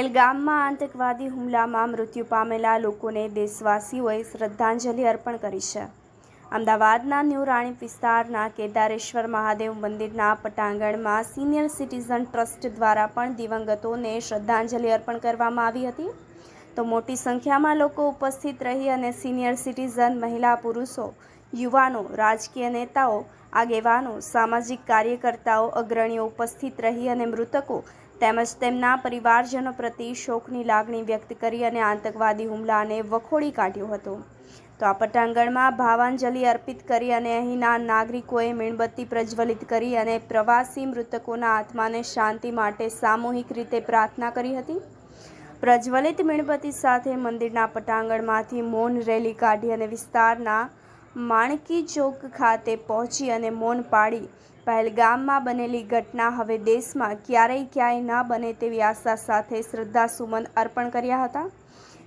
પહેલગામમાં આતંકવાદી હુમલામાં મૃત્યુ પામેલા લોકોને દેશવાસીઓએ શ્રદ્ધાંજલિ અર્પણ કરી છે. અમદાવાદના ન્યૂ રાણીપ વિસ્તારના કેદારેશ્વર મહાદેવ મંદિરના પટાંગણમાં સિનિયર સિટીઝન ટ્રસ્ટ દ્વારા પણ દિવંગતોને શ્રદ્ધાંજલિ અર્પણ કરવામાં આવી હતી. તો મોટી સંખ્યામાં લોકો ઉપસ્થિત રહી અને સિનિયર સિટીઝન, મહિલા, પુરુષો યુવાનો, રાજકીય નેતાઓ, આગેવાનો, સામાજિક કાર્યકર્તાઓ, અગ્રણીઓ ઉપસ્થિત રહી અને મૃતકો તેમજ તેમના પરિવારજનો પ્રતિ શોકની લાગણી વ્યક્ત કરી અને આતંકવાદી હુમલાને વખોડી કાઢ્યો હતો. તો આ પટાંગણમાં ભાવાંજલિ અર્પિત કરી અને અહીંના નાગરિકોએ મીણબત્તી પ્રજ્વલિત કરી અને પ્રવાસી મૃતકોના આત્માને શાંતિ માટે સામૂહિક રીતે પ્રાર્થના કરી હતી. પ્રજ્વલિત મીણબત્તી સાથે મંદિરના પટાંગણમાંથી મૌન રેલી કાઢી અને વિસ્તારના માણકી ચોક ખાતે પહોંચી અને મૌન પાડી પહેલગામમાં બનેલી ઘટના હવે દેશમાં ક્યારેય ક્યાંય ના બને તેવી આશા સાથે શ્રદ્ધાસુમન અર્પણ કર્યા હતા.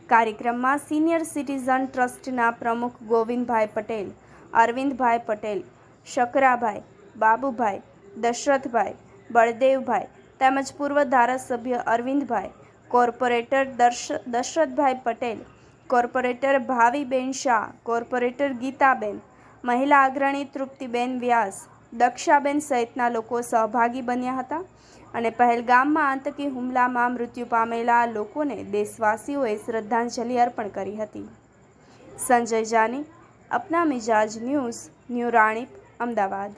કાર્યક્રમમાં સિનિયર સિટીઝન ટ્રસ્ટના પ્રમુખ ગોવિંદભાઈ પટેલ, અરવિંદભાઈ પટેલ, શકરાભાઈ, બાબુભાઈ, દશરથભાઈ, બળદેવભાઈ તેમજ પૂર્વ ધારાસભ્ય Arvindbhai, corporator Darsh, Dashrathbhai Patel corporator Bhaviben Shah, corporator Gitaben, મહિલા અગ્રણી તૃપ્તિબેન વ્યાસ, દક્ષાબેન સહિતના લોકો સહભાગી બન્યા હતા અને પહેલગામમાં આતંકી હુમલામાં મૃત્યુ પામેલા લોકોને દેશવાસીઓએ શ્રદ્ધાંજલિ અર્પણ કરી હતી. Sanjay Jani Apna Mijaj news, new Ranip, Ahmedabad.